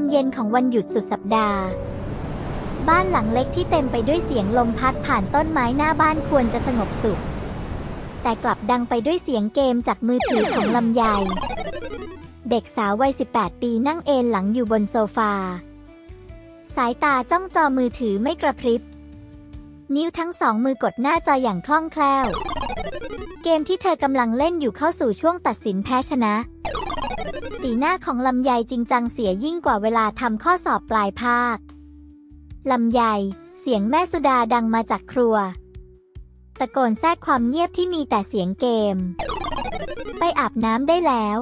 ามเย็นของวันหยุดสุดสัปดาห์ บ้านหลังเล็กที่เต็มไปด้วยเสียงลมพัดผ่านต้นไม้หน้าบ้านควรจะสงบสุข แต่กลับดังไปด้วยเสียงเกมจากมือถือของลำไยเด็กสาววัย 18 ปีนั่งเอนหลังอยู่บนโซฟา สายตาจ้องจอมือถือไม่กระพริบ นิ้วทั้งสองมือกดหน้าจออย่างคล่องแคล่ว เกมที่เธอกำลังเล่นอยู่เข้าสู่ช่วงตัดสินแพ้ชนะ สีหน้าของลำไยจริงจังเสียยิ่งกว่าเวลาทำข้อสอบปลายภาค ลำไย เสียงแม่สุดาดังมาจากครัว ตะโกนแทรกความเงียบที่มีแต่เสียงเกม ไปอาบน้ำได้แล้ว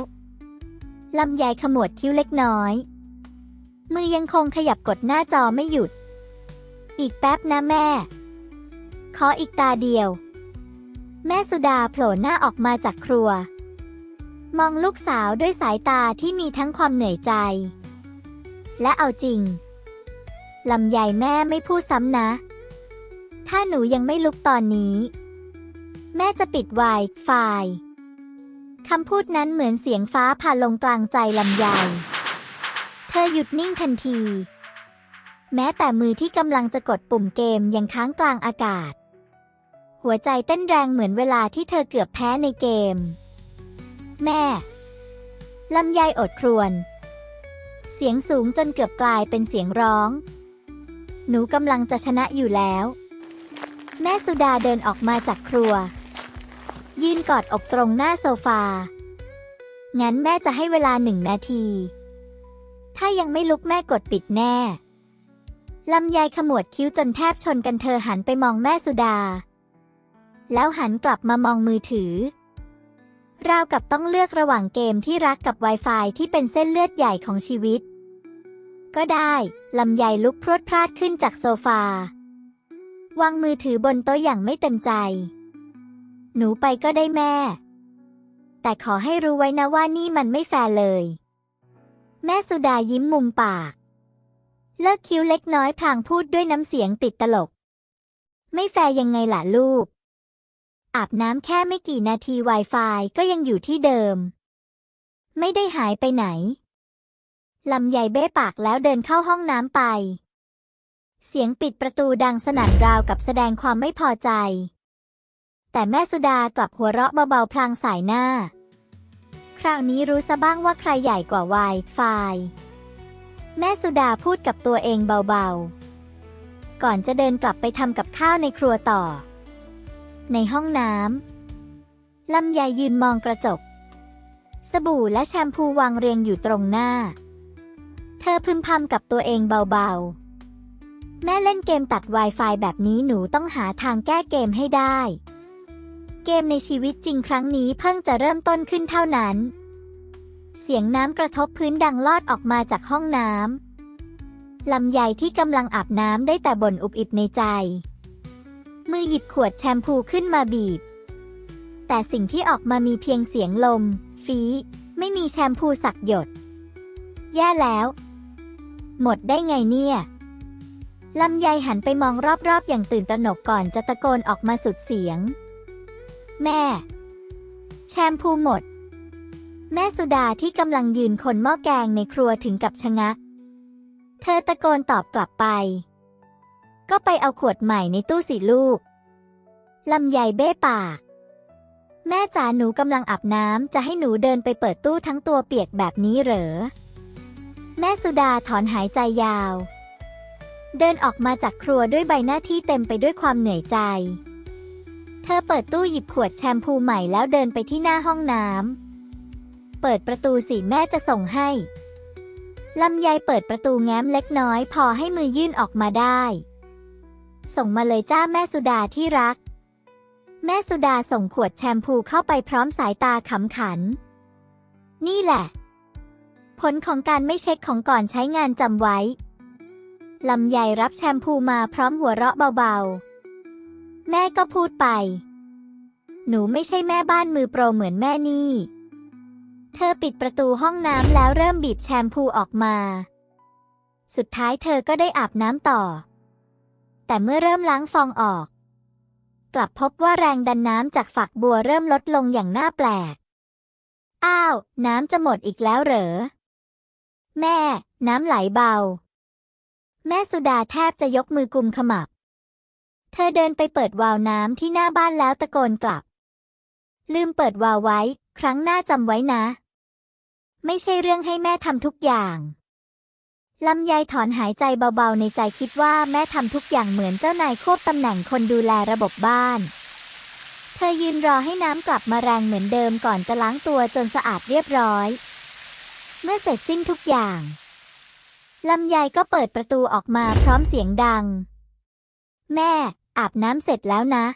ลำไยขมวดคิ้วเล็กน้อย มือยังคงขยับกดหน้าจอไม่หยุด อีกแป๊บนะแม่ ขออีกตาเดียว แม่สุดาโผล่หน้าออกมาจากครัว มองลูกสาวด้วยสายตาที่มีทั้งความเหนื่อยใจ และเอาจริงลำไยแม่ไม่พูดซ้ำนะ ถ้าหนูยังไม่ลุกตอนนี้ แม่จะปิดไวไฟคำพูดนั้นเหมือนเสียงฟ้าผ่าลงกลางใจลำไยเธอหยุดนิ่งทันที แม้แต่มือที่กำลังจะกดปุ่มเกมยังค้างกลางอากาศ หัวใจเต้นแรงเหมือนเวลาที่เธอเกือบแพ้ในเกม แม่ ลำไยอดครวญเสียงสูงจนเกือบกลายเป็นเสียงร้อง หนูกำลังจะชนะอยู่แล้ว แม่สุดาเดินออกมาจากครัว ยืนกอดอกตรงหน้าโซฟา งั้นแม่จะให้เวลาหนึ่งนาที ถ้ายังไม่ลุกแม่กดปิดแน่ ลำไยขมวดคิ้วจนแทบชนกันเธอหันไปมองแม่สุดา แล้วหันกลับมามองมือถือ ราวกับต้องเลือกระหว่างเกมที่รักกับ Wi-Fi ที่เป็นเส้นเลือดใหญ่ของชีวิต ก็ได้ลำไยลุกพรวดพลาดขึ้นจากโซฟาวางมือถือบนโต๊ะอย่างไม่เต็มใจ หนูไปก็ได้แม่ แต่ขอให้รู้ไว้นะว่านี่มันไม่แฟร์เลย แม่สุดายิ้มมุมปาก เลิกคิ้วเล็กน้อยพลางพูดด้วยน้ำเสียงติดตลก ไม่แฟร์ยังไงล่ะลูก อาบน้ำแค่ไม่กี่นาที Wi-Fi ก็ยังอยู่ที่เดิม ไม่ได้หายไปไหนลำใหญ่เบ้ปากแล้วเดินเข้าห้องน้ำไป เสียงปิดประตูดังสนั่นราวกับแสดงความไม่พอใจ แต่แม่สุดากลับหัวเราะเบาๆพลางสายหน้า คราวนี้รู้ซะบ้างว่าใครใหญ่กว่า Wi-Fi แม่สุดาพูดกับตัวเองเบาๆ ก่อนจะเดินกลับไปทำกับข้าวในครัวต่อ ในห้องน้ำลำไยยืนมองกระจก สบู่และแชมพูวางเรียงอยู่ตรงหน้า เธอพึมพำกับตัวเองเบาๆ แม่เล่นเกมตัด Wi-Fi แบบนี้หนูต้องหาทางแก้เกมให้ได้ เกมในชีวิตจริงครั้งนี้เพิ่งจะเริ่มต้นขึ้นเท่านั้น เสียงน้ำกระทบพื้นดังลอดออกมาจากห้องน้ำลำไยที่กำลังอาบน้ำได้แต่บ่นอุบอิบในใจ มือหยิบขวดแชมพูขึ้นมาบีบ แต่สิ่งที่ออกมามีเพียงเสียงลม ฟีไม่มีแชมพูสักหยด แย่แล้ว หมดได้ไงเนี่ยลำไยหันไปมองรอบๆ อย่างตื่นตระหนกก่อนจะตะโกนออกมาสุดเสียง แม่ แชมพูหมด แม่สุดาที่กำลังยืนคนหม้อแกงในครัวถึงกับชะงัก เธอตะโกนตอบกลับไป ก็ไปเอาขวดใหม่ในตู้สิลูก ลำไยเบ้ปาก แม่จ๋าหนูกำลังอาบน้ำจะให้หนูเดินไปเปิดตู้ทั้งตัวเปียกแบบนี้เหรอ แม่สุดาถอนหายใจยาว เดินออกมาจากครัวด้วยใบหน้าที่เต็มไปด้วยความเหนื่อยใจ เธอเปิดตู้หยิบขวดแชมพูใหม่แล้วเดินไปที่หน้าห้องน้ำ เปิดประตูสิแม่จะส่งให้ลำไยเปิดประตูแง้มเล็กน้อยพอให้มือยื่นออกมาได้ ส่งมาเลยจ้าแม่สุดาที่รัก แม่สุดาส่งขวดแชมพูเข้าไปพร้อมสายตาขำขัน นี่แหละ ผลของการไม่เช็คของก่อนใช้งานจำไว้ลำไยรับแชมพูมาพร้อมหัวเราะเบาๆ แม่ก็พูดไป หนูไม่ใช่แม่บ้านมือโปรเหมือนแม่นี่ เธอปิดประตูห้องน้ำแล้วเริ่มบีบแชมพูออกมา สุดท้ายเธอก็ได้อาบน้ำต่อ แต่เมื่อเริ่มล้างฟองออก กลับพบว่าแรงดันน้ำจากฝักบัวเริ่มลดลงอย่างน่าแปลก อ้าว น้ำจะหมดอีกแล้วเหรอ แม่ น้ำไหลเบา แม่สุดาแทบจะยกมือกุมขมับ เธอเดินไปเปิดวาล์วน้ำที่หน้าบ้านแล้วตะโกนกลับ ลืมเปิดวาล์วไว้ ครั้งหน้าจำไว้นะ ไม่ใช่เรื่องให้แม่ทำทุกอย่าง ลำไยถอนหายใจเบาๆ ในใจคิดว่าแม่ทำทุกอย่างเหมือนเจ้านายควบตำแหน่งคนดูแลระบบบ้าน เธอยืนรอให้น้ำกลับมาแรงเหมือนเดิมก่อนจะล้างตัวจนสะอาดเรียบร้อย เมื่อเสร็จสิ้นทุกอย่างลำไยก็เปิดประตูออกมาพร้อมเสียงดัง แม่ อาบน้ำเสร็จแล้วนะ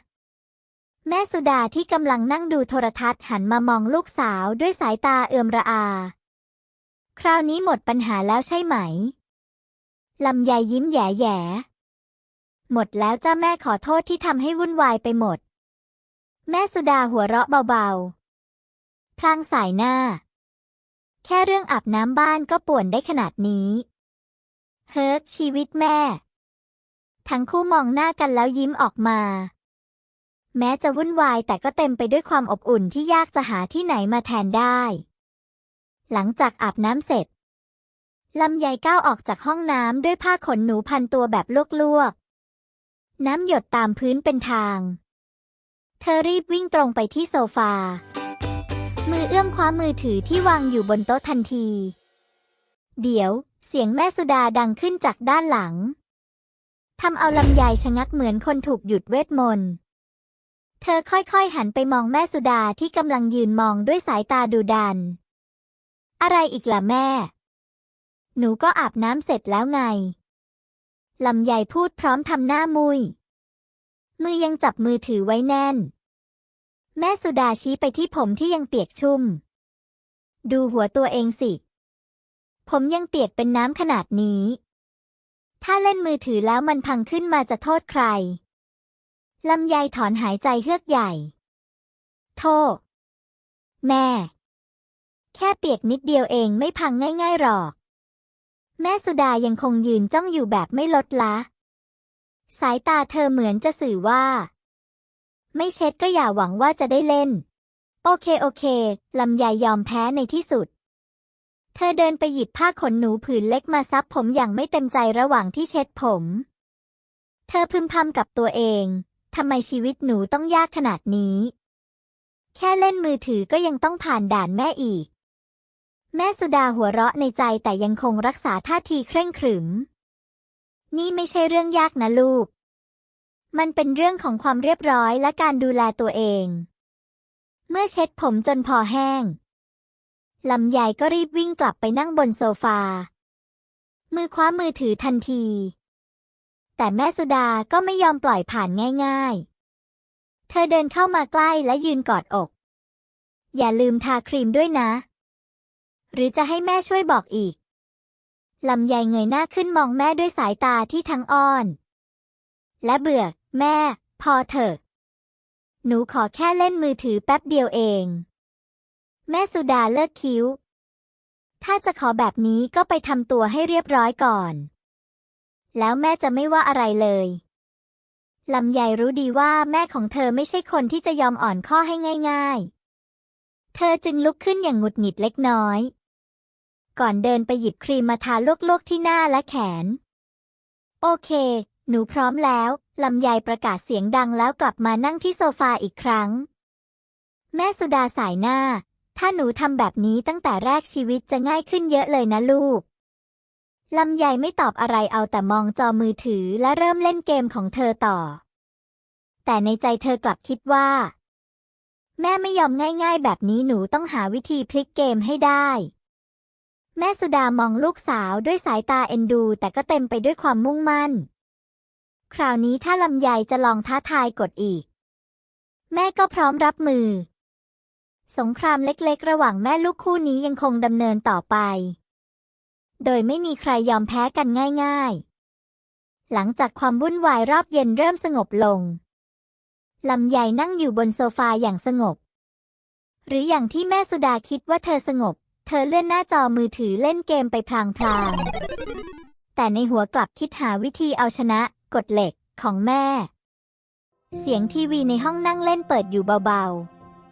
แม่สุดาที่กำลังนั่งดูโทรทัศน์หันมามองลูกสาวด้วยสายตาเอือมระอา คราวนี้หมดปัญหาแล้วใช่ไหม ลำไยยิ้มแย่ๆหมดแล้วเจ้าแม่ขอโทษที่ทำให้วุ่นวายไปหมด แม่สุดาหัวเราะเบาๆ พลางสายหน้า แค่เรื่องอาบน้ำบ้านก็ป่วนได้ขนาดนี้ เฮิร์กชีวิตแม่ ทั้งคู่มองหน้ากันแล้วยิ้มออกมา แม้จะวุ่นวายแต่ก็เต็มไปด้วยความอบอุ่นที่ยากจะหาที่ไหนมาแทนได้ หลังจากอาบน้ำเสร็จลำไยก้าวออกจากห้องน้ำด้วยผ้าขนหนูพันตัวแบบลวกๆ น้ำหยดตามพื้นเป็นทาง เธอรีบวิ่งตรงไปที่โซฟา มือเอื้อมคว้ามือถือที่วางอยู่บนโต๊ะทันที เดี๋ยว เสียงแม่สุดาดังขึ้นจากด้านหลังทำเอาลำไยชะงักเหมือนคนถูกหยุดเวทมนต์ เธอค่อยๆหันไปมองแม่สุดาที่กำลังยืนมองด้วยสายตาดูดัน อะไรอีกล่ะแม่ หนูก็อาบน้ำเสร็จแล้วไง ลำไยพูดพร้อมทำหน้ามุย มือยังจับมือถือไว้แน่น แม่สุดาชี้ไปที่ผมที่ยังเปียกชุ่ม ดูหัวตัวเองสิ ผมยังเปียกเป็นน้ำขนาดนี้ ถ้าเล่นมือถือแล้วมันพังขึ้นมาจะโทษใคร ลำไยถอนหายใจเฮือกใหญ่ โทษ แม่ แค่เปียกนิดเดียวเองไม่พังง่ายๆหรอก แม่สุดายังคงยืนจ้องอยู่แบบไม่ลดละ สายตาเธอเหมือนจะสื่อว่า ไม่เช็ดก็อย่าหวังว่าจะได้เล่น โอเคโอเคลำไยยอมแพ้ในที่สุด เธอเดินไปหยิบผ้าขนหนูผืนเล็กมาซับผมอย่างไม่เต็มใจระหว่างที่เช็ดผม เธอพึมพำกับตัวเองทำไมชีวิตหนูต้องยากขนาดนี้ แค่เล่นมือถือก็ยังต้องผ่านด่านแม่อีก แม่สุดาหัวเราะในใจแต่ยังคงรักษาท่าทีเคร่งขรึม นี่ไม่ใช่เรื่องยากนะลูก มันเป็นเรื่องของความเรียบร้อยและการดูแลตัวเอง เมื่อเช็ดผมจนพอแห้งลำใหญ่ก็รีบวิ่งกลับไปนั่งบนโซฟา มือคว้ามือถือทันที แต่แม่สุดาก็ไม่ยอมปล่อยผ่านง่าย ๆ เธอเดินเข้ามาใกล้และยืนกอดอก อย่าลืมทาครีมด้วยนะ หรือจะให้แม่ช่วยบอกอีก ลำไยเงยหน้าขึ้นมองแม่ด้วยสายตาที่ทั้งอ้อน และเบื่อ แม่ พอเถอะ หนูขอแค่เล่นมือถือแป๊บเดียวเอง แม่สุดาเลิกคิ้ว ถ้าจะขอแบบนี้ก็ไปทำตัวให้เรียบร้อยก่อน แล้วแม่จะไม่ว่าอะไรเลยลำไยรู้ดีว่าแม่ของเธอไม่ใช่คนที่จะยอมอ่อนข้อให้ง่าย ๆ เธอจึงลุกขึ้นอย่างหงุดหงิดเล็กน้อย ก่อนเดินไปหยิบครีมมาทาลวกๆที่หน้าและแขน โอเค หนูพร้อมแล้ว ลำไยประกาศเสียงดังแล้วกลับมานั่งที่โซฟาอีกครั้ง แม่สุดาสายหน้า ถ้าหนูทำแบบนี้ตั้งแต่แรกชีวิตจะง่ายขึ้นเยอะเลยนะลูก ลำไยไม่ตอบอะไรเอาแต่มองจอมือถือและเริ่มเล่นเกมของเธอต่อ แต่ในใจเธอกลับคิดว่า แม่ไม่ยอมง่าย ๆ แบบนี้หนูต้องหาวิธีพลิกเกมให้ได้ แม่สุดามองลูกสาวด้วยสายตาเอ็นดู แต่ก็เต็มไปด้วยความมุ่งมั่น คราวนี้ถ้าลำไยจะลองท้าทายกดอีก แม่ก็พร้อมรับมือ สงครามเล็กๆ ระหว่างแม่ลูกคู่นี้ยังคงดำเนินต่อไป โดยไม่มีใครยอมแพ้กันง่าย ๆ หลังจากความวุ่นวายรอบเย็นเริ่มสงบลงลำไยนั่งอยู่บนโซฟาอย่างสงบ หรืออย่างที่แม่สุดาคิดว่าเธอสงบ เธอเลื่อนหน้าจอมือถือเล่นเกมไปพลางๆ แต่ในหัวกลับคิดหาวิธีเอาชนะกฎเหล็กของแม่ เสียงทีวีในห้องนั่งเล่นเปิดอยู่เบา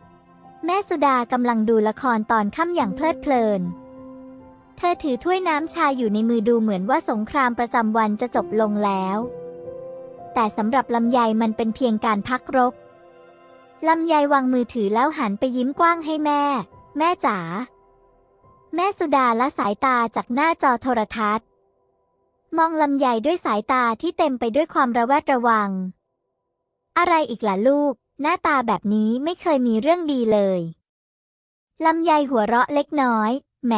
ๆ แม่สุดากำลังดูละครตอนค่ำอย่างเพลิดเพลิน เธอถือถ้วยน้ำชาอยู่ในมือดูเหมือนว่าสงครามประจำวันจะจบลงแล้ว แต่สำหรับลำไยมันเป็นเพียงการพักรบลำไยวางมือถือแล้วหันไปยิ้มกว้างให้แม่ แม่จ๋า แม่สุดาละสายตาจากหน้าจอโทรทัศน์ มองลำไยด้วยสายตาที่เต็มไปด้วยความระแวดระวัง อะไรอีกล่ะลูก หน้าตาแบบนี้ไม่เคยมีเรื่องดีเลยลำไยหัวเราะเล็กน้อย แหม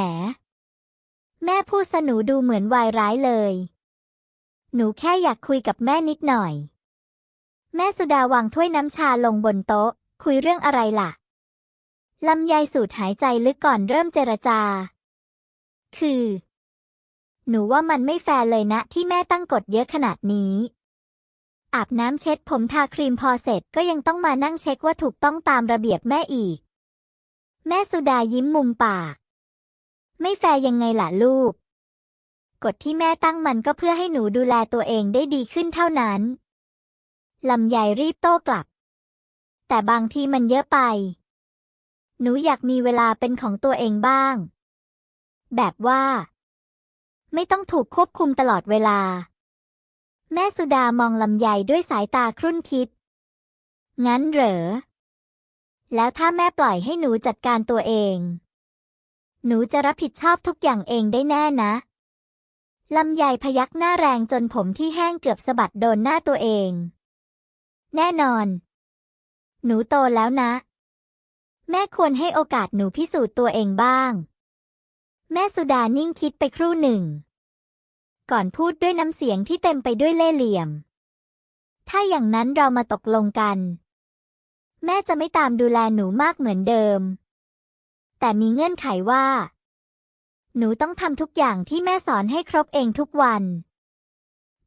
แม่พูดสนูดูเหมือนวายร้ายเลย หนูแค่อยากคุยกับแม่นิดหน่อย แม่สุดาวางถ้วยน้ำชาลงบนโต๊ะ คุยเรื่องอะไรล่ะ ลำไยสูดหายใจลึกก่อนเริ่มเจรจา คือ หนูว่ามันไม่แฟร์เลยนะ ที่แม่ตั้งกฎเยอะขนาดนี้ อาบน้ำเช็ดผมทาครีมพอเสร็จก็ยังต้องมานั่งเช็คว่าถูกต้องตามระเบียบแม่อีก แม่สุดายิ้มมุมปาก ไม่แฟร์ยังไงล่ะลูก กฎที่แม่ตั้งมันก็เพื่อให้หนูดูแลตัวเองได้ดีขึ้นเท่านั้นลำไยรีบโต้กลับ แต่บางทีมันเยอะไป หนูอยากมีเวลาเป็นของตัวเองบ้าง แบบว่า ไม่ต้องถูกควบคุมตลอดเวลา แม่สุดามองลำไยด้วยสายตาครุ่นคิด งั้นเหรอ แล้วถ้าแม่ปล่อยให้หนูจัดการตัวเอง หนูจะรับผิดชอบทุกอย่างเองได้แน่นะลำไยพยักหน้าแรงจนผมที่แห้งเกือบสะบัดโดนหน้าตัวเอง แน่นอน หนูโตแล้วนะ แม่ควรให้โอกาสหนูพิสูจน์ตัวเองบ้าง แม่สุดานิ่งคิดไปครู่หนึ่ง ก่อนพูดด้วยน้ำเสียงที่เต็มไปด้วยเล่ห์เหลี่ยม ถ้าอย่างนั้นเรามาตกลงกัน แม่จะไม่ตามดูแลหนูมากเหมือนเดิม แต่มีเงื่อนไขว่า หนูต้องทำทุกอย่างที่แม่สอนให้ครบเองทุกวัน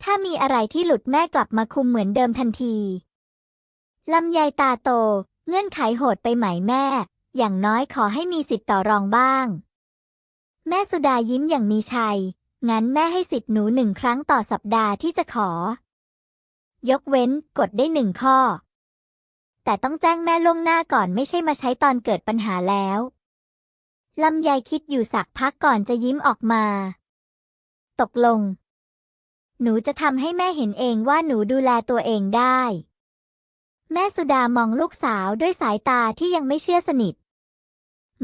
ถ้ามีอะไรที่หลุดแม่กลับมาคุมเหมือนเดิมทันทีลำไยตาโต เงื่อนไขโหดไปไหมแม่ อย่างน้อยขอให้มีสิทธิ์ต่อรองบ้าง แม่สุดายิ้มอย่างมีชัย งั้นแม่ให้สิทธิ์หนูหนึ่งครั้งต่อสัปดาห์ที่จะขอ ยกเว้นกดได้หนึ่งข้อ แต่ต้องแจ้งแม่ล่วงหน้าก่อนไม่ใช่มาใช้ตอนเกิดปัญหาแล้วลำไยคิดอยู่สักพักก่อนจะยิ้มออกมา ตกลง หนูจะทำให้แม่เห็นเองว่าหนูดูแลตัวเองได้ แม่สุดามองลูกสาวด้วยสายตาที่ยังไม่เชื่อสนิท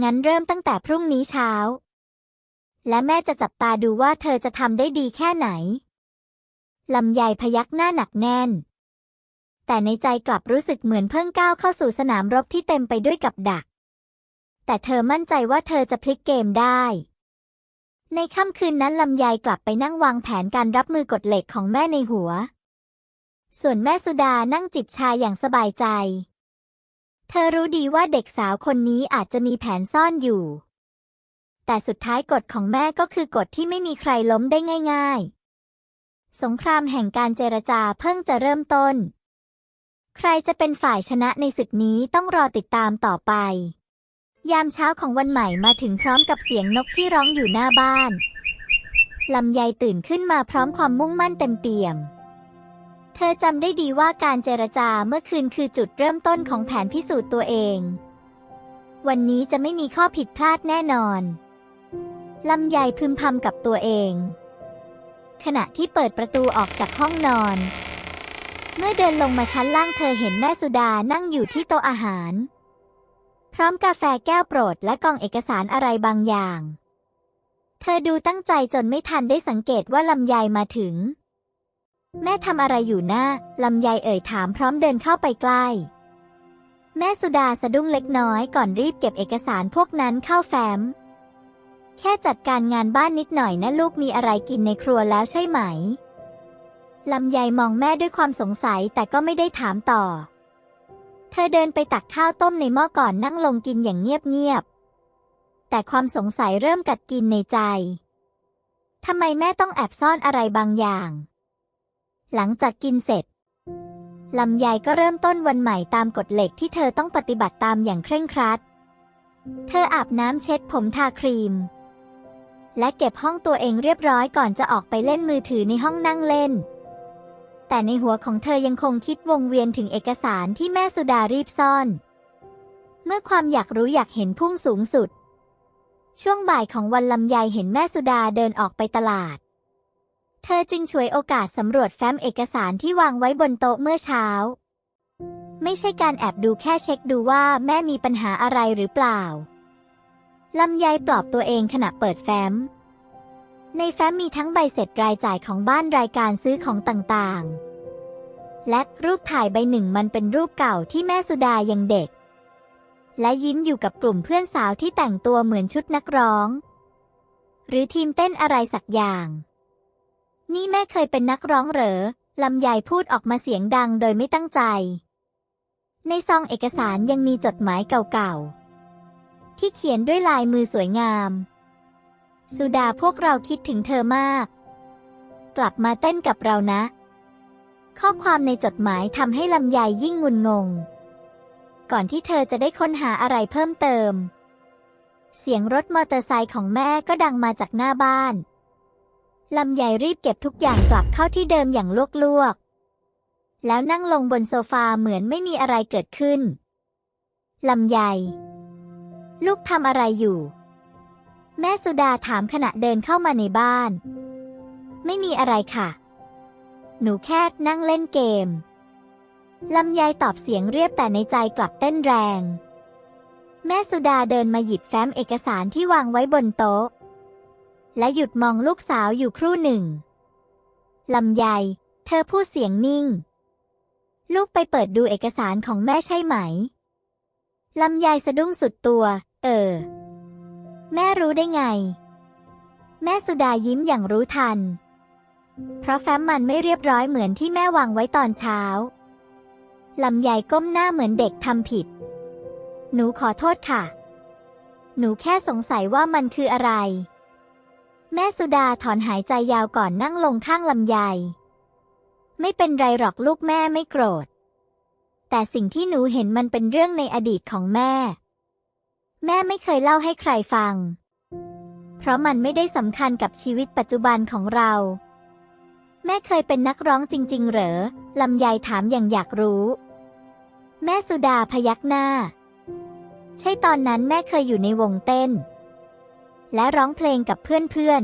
งั้นเริ่มตั้งแต่พรุ่งนี้เช้า และแม่จะจับตาดูว่าเธอจะทำได้ดีแค่ไหน ลำไยพยักหน้าหนักแน่น แต่ในใจกลับรู้สึกเหมือนเพิ่งก้าวเข้าสู่สนามรบที่เต็มไปด้วยกับดัก แต่เธอมั่นใจว่าเธอจะพลิกเกมได้ ในค่ำคืนนั้นลำไยกลับไปนั่งวางแผนการรับมือกฎเหล็กของแม่ในหัว ส่วนแม่สุดานั่งจิบชาอย่างสบายใจ เธอรู้ดีว่าเด็กสาวคนนี้อาจจะมีแผนซ่อนอยู่ แต่สุดท้ายกฎของแม่ก็คือกฎที่ไม่มีใครล้มได้ง่าย ๆ สงครามแห่งการเจรจาเพิ่งจะเริ่มต้น ใครจะเป็นฝ่ายชนะในศึกนี้ต้องรอติดตามต่อไป ยามเช้าของวันใหม่มาถึงพร้อมกับเสียงนกที่ร้องอยู่หน้าบ้านลำไยตื่นขึ้นมาพร้อมความมุ่งมั่นเต็มเปี่ยม ธอจำได้ดีว่าการเจรจาเมื่อคืนคือจุดเริ่มต้นของแผนพิสูจน์ตัวเอง วันนี้จะไม่มีข้อผิดพลาดแน่นอน ลำไยพึมพำกับตัวเอง ขณะที่เปิดประตูออกจากห้องนอน เมื่อเดินลงมาชั้นล่างเธอเห็นแม่สุดานั่งอยู่ที่โต๊ะอาหาร พร้อมกาแฟแก้วโปรดและกล่องเอกสารอะไรบางอย่าง เธอดูตั้งใจจนไม่ทันได้สังเกตว่าลำไยมาถึง แม่ทำอะไรอยู่นะลำไยเอ่ยถามพร้อมเดินเข้าไปใกล้ แม่สุดาสะดุ้งเล็กน้อยก่อนรีบเก็บเอกสารพวกนั้นเข้าแฟ้ม แค่จัดการงานบ้านนิดหน่อยนะลูกมีอะไรกินในครัวแล้วใช่ไหมลำไยมองแม่ด้วยความสงสัยแต่ก็ไม่ได้ถามต่อ เธอเดินไปตักข้าวต้มในหม้อก่อนนั่งลงกินอย่างเงียบๆ แต่ความสงสัยเริ่มกัดกินในใจ ทำไมแม่ต้องแอบซ่อนอะไรบางอย่าง หลังจากกินเสร็จลำไยก็เริ่มต้นวันใหม่ตามกฎเหล็กที่เธอต้องปฏิบัติตามอย่างเคร่งครัด เธออาบน้ำเช็ดผมทาครีม และเก็บห้องตัวเองเรียบร้อยก่อนจะออกไปเล่นมือถือในห้องนั่งเล่น แต่ในหัวของเธอยังคงคิดวงเวียนถึงเอกสารที่แม่สุดารีบซ่อน เมื่อความอยากรู้อยากเห็นพุ่งสูงสุด ช่วงบ่ายของวันลำไยเห็นแม่สุดาเดินออกไปตลาด เธอจึงฉวยโอกาสสำรวจแฟ้มเอกสารที่วางไว้บนโต๊ะเมื่อเช้า ไม่ใช่การแอบดูแค่เช็คดูว่าแม่มีปัญหาอะไรหรือเปล่าลำไยปลอบตัวเองขณะเปิดแฟ้ม ในแฟ้มมีทั้งใบเสร็จรายจ่ายของบ้านรายการซื้อของต่างๆ และรูปถ่ายใบหนึ่งมันเป็นรูปเก่าที่แม่สุดายังเด็ก และยิ้มอยู่กับกลุ่มเพื่อนสาวที่แต่งตัวเหมือนชุดนักร้อง หรือทีมเต้นอะไรสักอย่าง นี่แม่เคยเป็นนักร้องเหรอ ลำไยพูดออกมาเสียงดังโดยไม่ตั้งใจ ในซองเอกสารยังมีจดหมายเก่าๆ ที่เขียนด้วยลายมือสวยงาม สุดาพวกเราคิดถึงเธอมาก กลับมาเต้นกับเรานะ ข้อความในจดหมายทำให้ลำไยยิ่งงุนงง ก่อนที่เธอจะได้ค้นหาอะไรเพิ่มเติม เสียงรถมอเตอร์ไซค์ของแม่ก็ดังมาจากหน้าบ้าน ลำไยรีบเก็บทุกอย่างกลับเข้าที่เดิมอย่างลวกๆ แล้วนั่งลงบนโซฟาเหมือนไม่มีอะไรเกิดขึ้น ลำไยลูกทำอะไรอยู่ แม่สุดาถามขณะเดินเข้ามาในบ้าน ไม่มีอะไรค่ะ หนูแค่นั่งเล่นเกม ลำไยตอบเสียงเรียบแต่ในใจกลับเต้นแรง แม่สุดาเดินมาหยิบแฟ้มเอกสารที่วางไว้บนโต๊ะ และหยุดมองลูกสาวอยู่ครู่หนึ่งลำไย เธอพูดเสียงนิ่ง ลูกไปเปิดดูเอกสารของแม่ใช่ไหม ลำไยสะดุ้งสุดตัว เออ แม่รู้ได้ไง แม่สุดายิ้มอย่างรู้ทัน เพราะแฟ้มมันไม่เรียบร้อยเหมือนที่แม่วางไว้ตอนเช้า ลำไยก้มหน้าเหมือนเด็กทำผิด หนูขอโทษค่ะ หนูแค่สงสัยว่ามันคืออะไร แม่สุดาถอนหายใจยาวก่อนนั่งลงข้างลำไย ไม่เป็นไรหรอกลูกแม่ไม่โกรธ แต่สิ่งที่หนูเห็นมันเป็นเรื่องในอดีตของแม่ แม่ไม่เคยเล่าให้ใครฟัง เพราะมันไม่ได้สำคัญกับชีวิตปัจจุบันของเรา แม่เคยเป็นนักร้องจริง ๆ เหรอลำไยถามอย่างอยากรู้ แม่สุดาพยักหน้า ใช่ตอนนั้นแม่เคยอยู่ในวงเต้น และร้องเพลงกับเพื่อน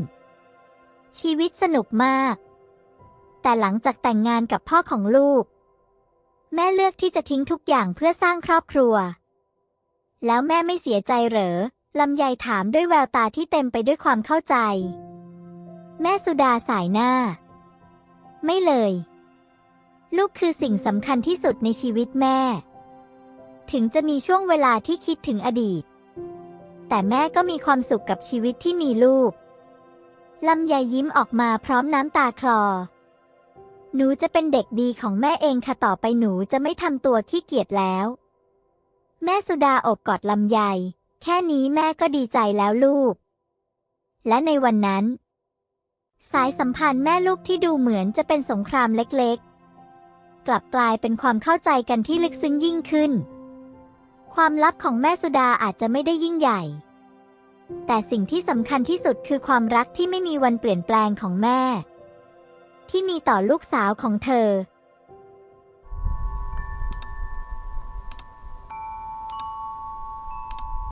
ๆ ชีวิตสนุกมาก แต่หลังจากแต่งงานกับพ่อของลูก แม่เลือกที่จะทิ้งทุกอย่างเพื่อสร้างครอบครัว แล้วแม่ไม่เสียใจเหรอลำไยถามด้วยแววตาที่เต็มไปด้วยความเข้าใจ แม่สุดาสายหน้า ไม่เลย ลูกคือสิ่งสำคัญที่สุดในชีวิตแม่ ถึงจะมีช่วงเวลาที่คิดถึงอดีต แต่แม่ก็มีความสุขกับชีวิตที่มีลูก ลำไยยิ้มออกมาพร้อมน้ำตาคลอ หนูจะเป็นเด็กดีของแม่เองค่ะต่อไปหนูจะไม่ทำตัวขี้เกียจแล้ว แม่สุดาอบกอดลำไย แค่นี้แม่ก็ดีใจแล้วลูก และในวันนั้น สายสัมพันธ์แม่ลูกที่ดูเหมือนจะเป็นสงครามเล็กๆ กลับกลายเป็นความเข้าใจกันที่ลึกซึ้งยิ่งขึ้น ความลับของแม่สุดาอาจจะไม่ได้ยิ่งใหญ่ แต่สิ่งที่สำคัญที่สุดคือความรักที่ไม่มีวันเปลี่ยนแปลงของแม่ ที่มีต่อลูกสาวของเธอ